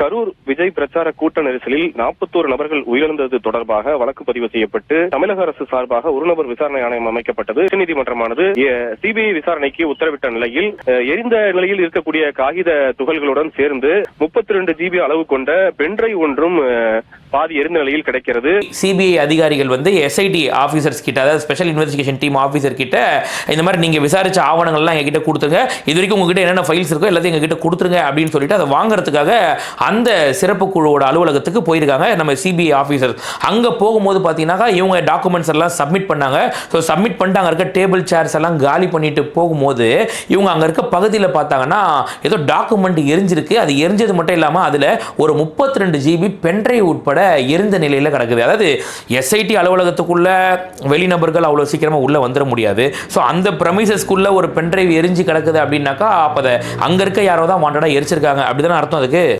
கரூர் விஜய் பிரச்சார கூட்ட நெரிசலில் நாற்பத்தோரு நபர்கள் உயிரிழந்தது தொடர்பாக வழக்கு பதிவு செய்யப்பட்டு தமிழக அரசு சார்பாக ஒரு நபர் விசாரணை ஆணையம் அமைக்கப்பட்டது. உச்சநீதிமன்றமானது சிபிஐ விசாரணைக்கு உத்தரவிட்ட நிலையில் எரிந்த நிலையில் இருக்கக்கூடிய காகித துகள்களுடன் சேர்ந்து முப்பத்தி ரெண்டு ஜிபி அளவு கொண்ட பென்ட்ரை ஒன்றும் பாதி எரிந்த நிலையில் கிடைக்கிறது. சிபிஐ அதிகாரிகள் வந்து எஸ்ஐடி ஆஃபீஸர்ஸ் கிட்ட அதாவது ஸ்பெஷல் இன்வெஸ்டிகேஷன் டீம் ஆஃபீஸர் கிட்ட இந்த மாதிரி நீங்கள் விசாரிச்ச ஆவணங்கள்லாம் எங்ககிட்ட கொடுத்துருங்க. இது வரைக்கும் உங்ககிட்ட என்னென்ன ஃபைல்ஸ் இருக்கோ எல்லாத்தையும் எங்ககிட்ட கொடுத்துருங்க அப்படின்னு சொல்லிட்டு அதை வாங்குறதுக்காக அந்த சிறப்பு குழுவோட அலுவலகத்துக்கு போயிருக்காங்க. நம்ம சிபிஐ ஆஃபீஸர் அங்கே போகும்போது பார்த்தீங்கன்னாக்கா இவங்க டாக்குமெண்ட்ஸ் எல்லாம் சப்மிட் பண்ணாங்க. ஸோ சப்மிட் பண்ணிட்டு அங்கே இருக்க டேபிள் சேர்ஸ் எல்லாம் காலி பண்ணிட்டு போகும்போது இவங்க அங்கே இருக்க பகுதியில் பார்த்தாங்கன்னா ஏதோ டாக்குமெண்ட் எரிஞ்சிருக்கு. அது எரிஞ்சது மட்டும் இல்லாமல் அதில் ஒரு முப்பத்தி ரெண்டு ஜிபி பென்ட்ரைவ் உட்பட எரிந்த நிலையில் கிடக்குது. அதாவது எஸ்ஐடி அலுவலகத்துக்குள்ள வெளிநபர்கள் அவ்வளோ சீக்கிரமாக உள்ளே வந்துட முடியாது. ஸோ அந்த ப்ரமிசஸ்க்குள்ள ஒரு பென்ட்ரைவ் எரிஞ்சு கிடக்குது அப்படின்னாக்கா அப்போ அதை அங்கே இருக்க யாரோ தான் வாண்டடாக எரிச்சிருக்காங்க. அப்படி அர்த்தம் அதுக்கு?